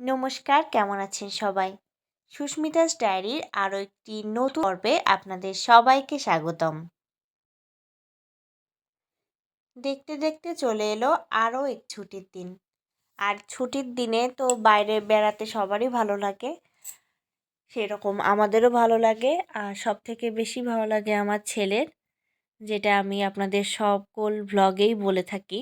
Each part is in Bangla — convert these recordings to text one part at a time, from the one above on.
নমস্কার, কেমন আছেন সবাই? সুস্মিতাস ডায়েরির আরও একটি নতুন পর্বে আপনাদের সবাইকে স্বাগতম। দেখতে দেখতে চলে এলো আরও এক ছুটির দিন। আর ছুটির দিনে তো বাইরে বেড়াতে সবারই ভালো লাগে, সেরকম আমাদেরও ভালো লাগে। আর সব থেকে বেশি ভালো লাগে আমার ছেলের, যেটা আমি আপনাদের সকল ভ্লগেই বলে থাকি।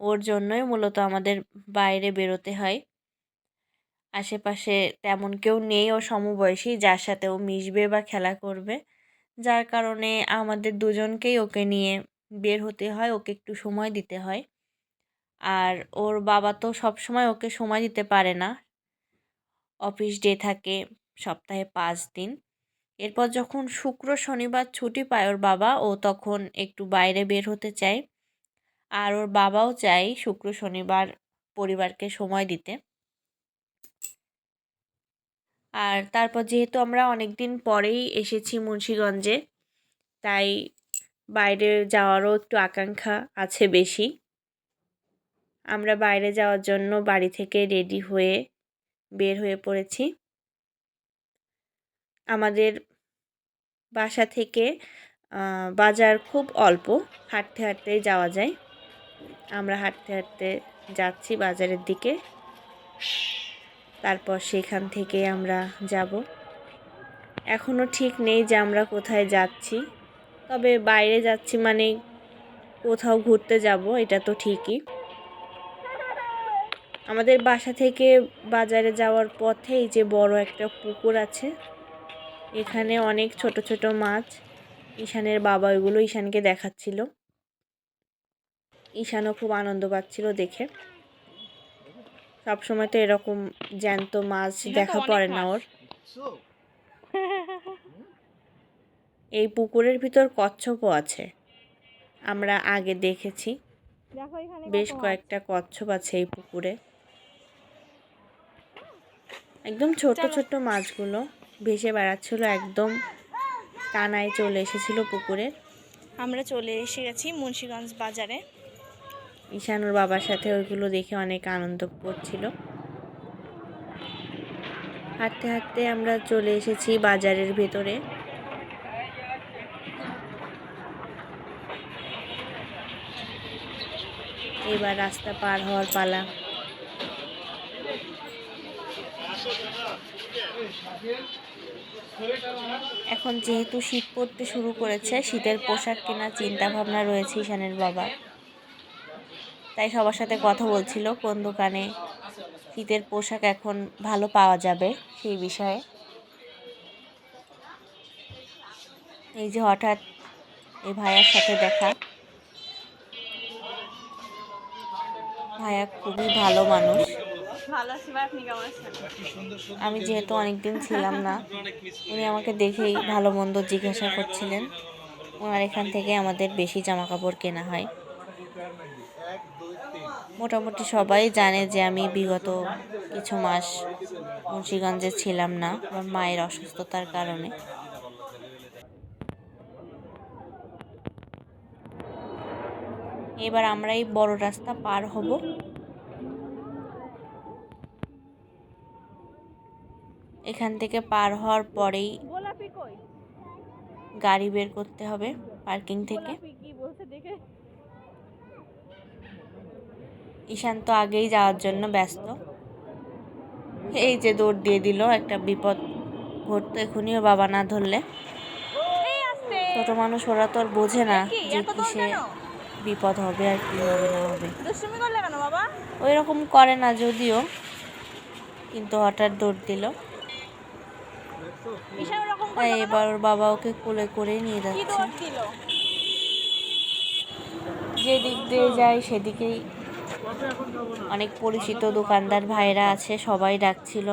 ওর জন্যই মূলত আমাদের বাইরে বেরোতে হয়। আশেপাশে তেমন কেউ নেই ও সমবয়সী যার সাথে ও মিশবে বা খেলা করবে। যার কারণে আমাদের দুজনকেই ওকে নিয়ে বের হতে হয়, ওকে একটু সময় দিতে হয়। আর ওর বাবা তো সব সময় ওকে সময় দিতে পারে না। অফিস ডে থাকে সপ্তাহে পাঁচ দিন। এরপর যখন শুক্র, শনিবার ছুটি পায় ওর বাবা, ও তখন একটু বাইরে বের হতে চায়। আর ওর বাবাও চায় শুক্র, শনিবার পরিবারকে সময় দিতে। আর তারপর যেহেতু আমরা অনেক দিন পরেই এসেছি মুন্সীগঞ্জে, তাই বাইরে যাওয়ারও একটু আকাঙ্ক্ষা আছে বেশি। আমরা বাইরে যাওয়ার জন্য বাড়ি থেকে রেডি হয়ে বের হয়ে পড়েছি। আমাদের বাসা থেকে বাজার খুব অল্প, হাঁটতে হাঁটতেই যাওয়া যায়। আমরা হাঁটতে হাঁটতে যাচ্ছি বাজারের দিকে। তারপর সেখান থেকে আমরা যাব। এখনও ঠিক নেই যে আমরা কোথায় যাচ্ছি। তবে বাইরে যাচ্ছি মানে কোথাও ঘুরতে যাব, এটা তো ঠিকই। আমাদের বাসা থেকে বাজারে যাওয়ার পথেই যে বড় একটা পুকুর আছে, এখানে অনেক ছোট ছোট মাছ। ঈশানের বাবা ওইগুলো ঈশানকে দেখাচ্ছিল। ঈশানও খুব আনন্দ পাচ্ছিল দেখে। সবসময় তো এরকম জ্যান্ত মাছ দেখা পড়ে না ওর। এই পুকুরের ভিতর কচ্ছপও আছে। আমরা আগে দেখেছি। বেশ কয়েকটা কচ্ছপ আছে এই পুকুরে। একদম ছোট ছোট মাছগুলো ভেসে বেড়াচ্ছিল একদম কানায় চলে এসেছিল পুকুরে। আমরা চলে এসে গেছি মুন্সীগঞ্জ বাজারে। ঈশানুর বাবার সাথে ওইগুলো দেখে অনেক আনন্দ করছিল। হাঁটতে হাঁটতে আমরা চলে এসেছি বাজারের ভেতরে। এবার রাস্তা পার হওয়ার পালা। এখন যেহেতু শীত পড়তে শুরু করেছে, শীতের পোশাক কেনার চিন্তা ভাবনা রয়েছে ঈশানের বাবার। তাই সবার সাথে কথা বলছিল কোন দোকানে শীতের পোশাক এখন ভালো পাওয়া যাবে সেই বিষয়ে। এই যে হঠাৎ এই ভাইয়ার সাথে দেখা। ভাইয়া খুবই ভালো মানুষ। আমি যেহেতু অনেকদিন ছিলাম না উনি আমাকে দেখেই ভালো মন্দ জিজ্ঞাসা করছিলেন। ওনার এখান থেকে আমাদের বেশি জামা কাপড় কেনা হয়। মোটামুটি সবাই জানে যে আমি বিগত কিছু মাস মুন্সীগঞ্জে ছিলাম না, আমার মায়ের অসুস্থতার কারণে। এবার আমরা এই বড় রাস্তা পার হব। এখান থেকে পার হওয়ার পরেই গাড়ি বের করতে হবে পার্কিং থেকে। ঈশান তো আগেই যাওয়ার জন্য ব্যস্ত। এই যে দৌড় দিয়ে দিল একটা বিপদ ঘটতো এখনইও বাবা না ধরলে। ছোট মানুষ ওরা তো আর বোঝে না যে কিসে বিপদ হবে আর কি হবে না হবে। ওই রকম করে না যদিও কিন্তু হঠাৎ দৌড় দিল। তাই এবার ওর বাবা ওকে কোলে করে নিয়ে যাচ্ছে। যেদিক দিয়ে যায় সেদিকেই অনেক পরিচিত দোকানদার ভাইরা আছে, সবাই ডাকছিল।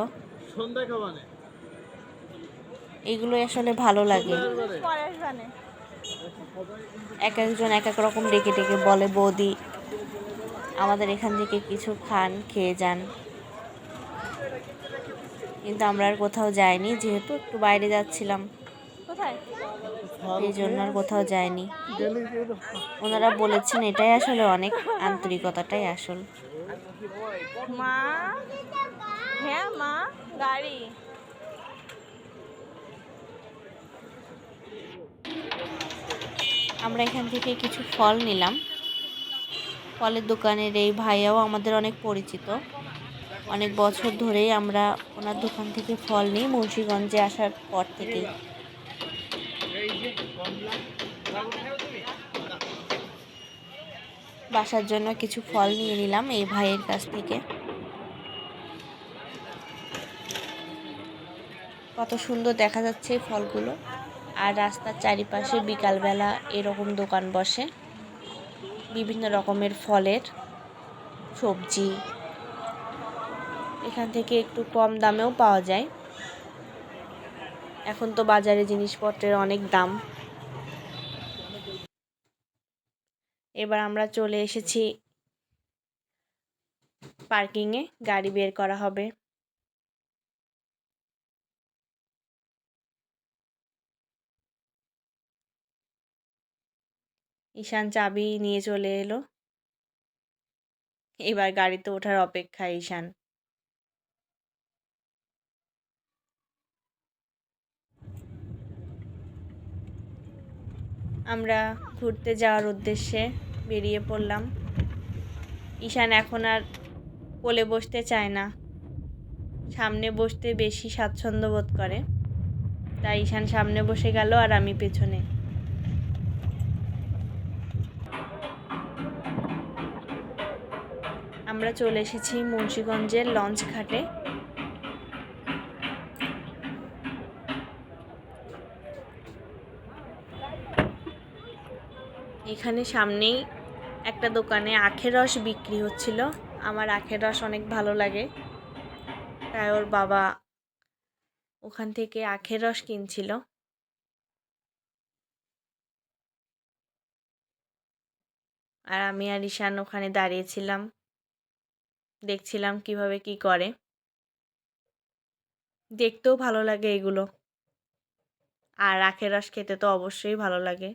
এগুলো আসলে ভালো লাগে। এক একজন এক এক রকম ডেকে ডেকে বলে, বৌদি, আমাদের এখান থেকে কিছু খান, খেয়ে যান। কিন্তু আমরা আর কোথাও যাইনি, যেহেতু একটু বাইরে যাচ্ছিলাম। এই জন্য আর কোথাও যায়নি। ওনারা বলেছেন এটাই আসলে অনেক আন্তরিকতাটাই আসল। মা? হ্যাঁ মা গাড়ি। আমরা এখান থেকে কিছু ফল নিলাম। ফলের দোকানের এই ভাইয়াও আমাদের অনেক পরিচিত। অনেক বছর ধরেই আমরা ওনার দোকান থেকে ফল নিই মুন্সিগঞ্জে আসার পর থেকেই। বাসার জন্য কিছু ফল নিয়ে নিলাম এই ভাইয়ের কাছ থেকে। কত সুন্দর দেখা যাচ্ছে এই ফলগুলো। আর রাস্তার চারিপাশে বিকালবেলা এরকম দোকান বসে। বিভিন্ন রকমের ফলের সবজি। এখান থেকে একটু কম দামেও পাওয়া যায়। এখন তো বাজারে জিনিসপত্রের অনেক দাম। এবার আমরা চলে এসেছি পার্কিংয়ে, গাড়ি বের করা হবে। ঈশান চাবি নিয়ে চলে এলো। এবার গাড়িতে ওঠার অপেক্ষা ঈশান। আমরা ঘুরতে যাওয়ার উদ্দেশ্যে বেরিয়ে পড়লাম। ঈশান এখন আর কোলে বসতে চায় না। সামনে বসতে বেশি স্বাচ্ছন্দ্য বোধ করে। তাই ঈশান সামনে বসে গেল আর আমি পেছনে। আমরা চলে এসেছি মুন্সিগঞ্জের লঞ্চ ঘাটে এখানে সামনেই একটা দোকানে আখের রস বিক্রি হচ্ছিল। আমার আখের রস অনেক ভালো লাগে। তাই ওর বাবা ওখান থেকে আখের রস কিনছিল। আর আমি আর ঈশান ওখানে দাঁড়িয়েছিলাম। দেখছিলাম কীভাবে কি করে। দেখতেও ভালো লাগে এগুলো। আর আখের রস খেতে তো অবশ্যই ভালো লাগে।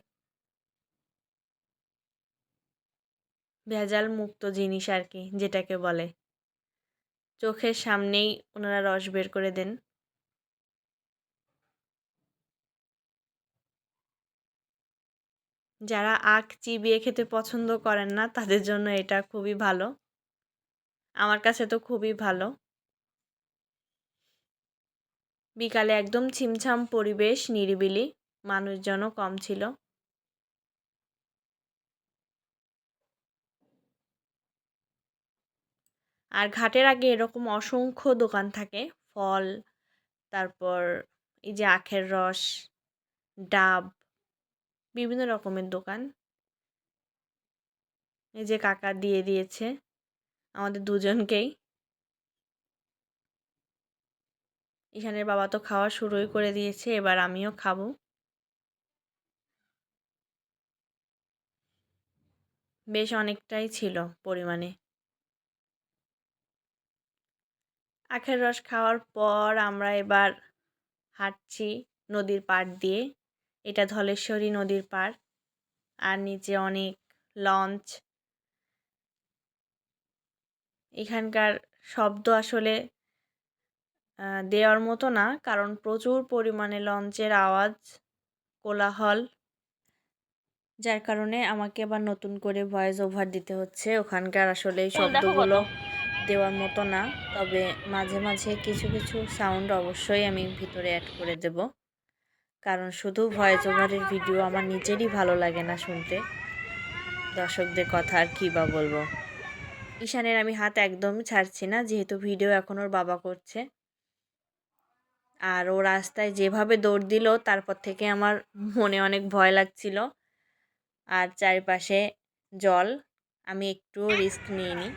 ভেজাল মুক্ত জিনিস আর কি যেটাকে বলে। চোখের সামনেই ওনারা রস বের করে দেন। যারা আখ চিবিয়ে খেতে পছন্দ করেন না, তাদের জন্য এটা খুবই ভালো। আমার কাছে তো খুবই ভালো। বিকালে একদম ছিমছাম পরিবেশ, নিরিবিলি, মানুষজনও কম ছিল। আর ঘাটের আগে এরকম অসংখ্য দোকান থাকে। ফল, তারপর এই যে আখের রস, ডাব, বিভিন্ন রকমের দোকান। এই যে কাকা দিয়ে দিয়েছে আমাদের দুজনকেই। এখানের বাবা তো খাওয়া শুরুই করে দিয়েছে, এবার আমিও খাব। বেশ অনেকটাই ছিল পরিমাণে। আখের রস খাওয়ার পর আমরা এবার হাঁটছি নদীর পাড় দিয়ে। এটা ধলেশ্বরী নদীর পাড়। আর নিচে অনেক লঞ্চ। এখানকার শব্দ আসলে দেওয়ার মতো না কারণ প্রচুর পরিমাণে লঞ্চের আওয়াজ কোলাহল যার কারণে আমাকে আবার নতুন করে ভয়েস ওভার দিতে হচ্ছে। ওখানকার আসলে এই শব্দগুলো দেওয়ার মতো না, তবে মাঝে মাঝে কিছু কিছু সাউন্ড অবশ্যই আমি ভিতরে অ্যাড করে দেব। কারণ শুধু ভয়েস ওভারের ভিডিও আমার নিজেরই ভালো লাগে না শুনতে। দর্শকদের কথা আর কী বা বলব। ঈশানের আমি হাত একদম ছাড়ছি না, যেহেতু ভিডিও এখন ওর বাবা করছে। আর ও রাস্তায় যেভাবে দৌড় দিল, তারপর থেকে আমার মনে অনেক ভয় লাগছিল। আর চারিপাশে জল, আমি একটুও রিস্ক নিইনি।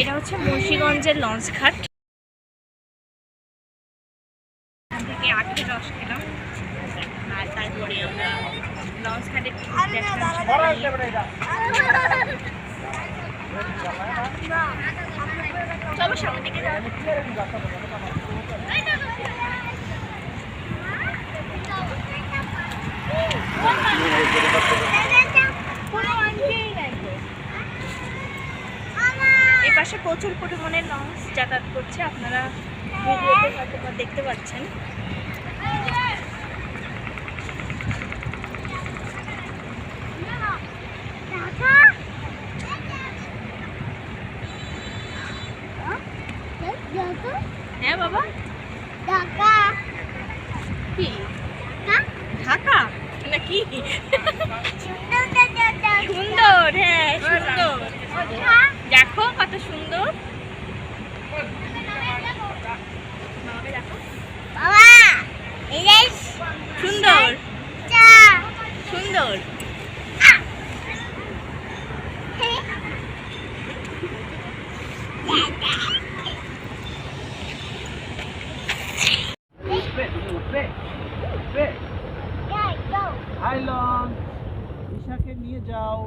এটা হচ্ছে মুন্সীগঞ্জের লঞ্চ ঘাট থেকে আটকে রস খেলাম আর তারপরে আমরা লঞ্চ ঘাটে চলো সামনে দিকে যাওয়া এই পাশে প্রচুর পরিমাণে লঞ্চ যাতায়াত করছে আপনারা ভিডিওতে হয়তো দেখতে পাচ্ছেন। হ্যাঁ বাবা? কি? ঢাকা? কি সুন্দর। হ্যাঁ সুন্দর। দেখো কত সুন্দর। সুন্দর। সুন্দর হাই লং ঈশাকে নিয়ে যাও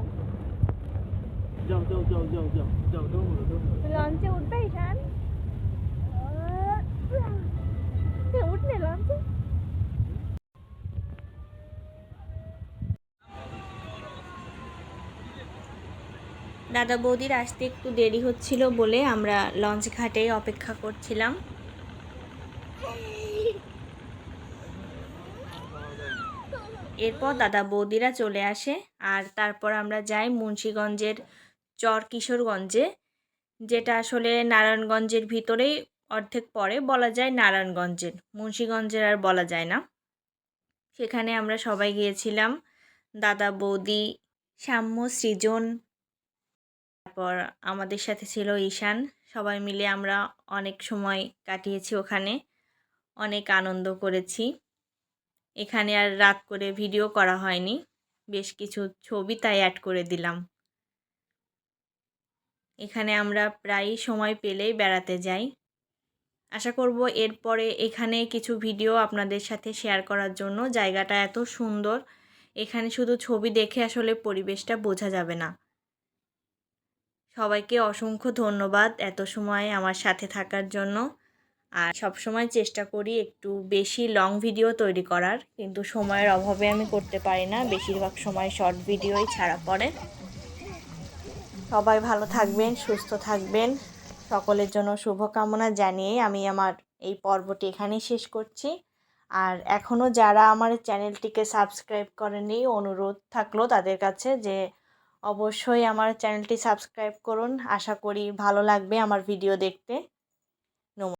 দাদা বৌদির আসতে একটু দেরি হচ্ছিল বলে আমরা লঞ্চ ঘাটেই অপেক্ষা করছিলাম এরপর দাদা বৌদিরা চলে আসে আর তারপর আমরা যাই মুন্সীগঞ্জের চর কিশোরগঞ্জে, যেটা আসলে নারায়ণগঞ্জের ভিতরেই অর্ধেক পড়ে বলা যায় নারায়ণগঞ্জের, মুন্সীগঞ্জের আর বলা যায় না। সেখানে আমরা সবাই গিয়েছিলাম, দাদা, বৌদি, সাম্য, সৃজন, তারপর আমাদের সাথে ছিল ঈশান, সবাই মিলে আমরা অনেক সময় কাটিয়েছি ওখানে, অনেক আনন্দ করেছি। এখানে আর রাত করে ভিডিও করা হয়নি, বেশ কিছু ছবি তাই অ্যাড করে দিলাম। এখানে আমরা প্রায় সময় পেলেই বেড়াতে যাই। আশা করব এরপরে এখানে কিছু ভিডিও আপনাদের সাথে শেয়ার করার জন্য জায়গাটা এত সুন্দর, এখানে শুধু ছবি দেখে আসলে পরিবেশটা বোঝা যাবে না। সবাইকে অসংখ্য ধন্যবাদ এত সময় আমার সাথে থাকার জন্য। আর সব সময় চেষ্টা করি একটু বেশি লং ভিডিও তৈরি করার, কিন্তু সময়ের অভাবে আমি করতে পারি না। বেশিরভাগ সময় শর্ট ভিডিওই ছাড়া পড়ে। সবাই ভালো থাকবেন, সুস্থ থাকবেন। সকলের জন্য শুভকামনা জানিয়ে আমি আমার এই পর্বটি এখানেই শেষ করছি। আর এখনও যারা আমার চ্যানেলটিকে সাবস্ক্রাইব করেনি অনুরোধ থাকল তাদের কাছে যে অবশ্যই আমার চ্যানেলটি সাবস্ক্রাইব করুন। আশা করি ভালো লাগবে আমার ভিডিও দেখতে।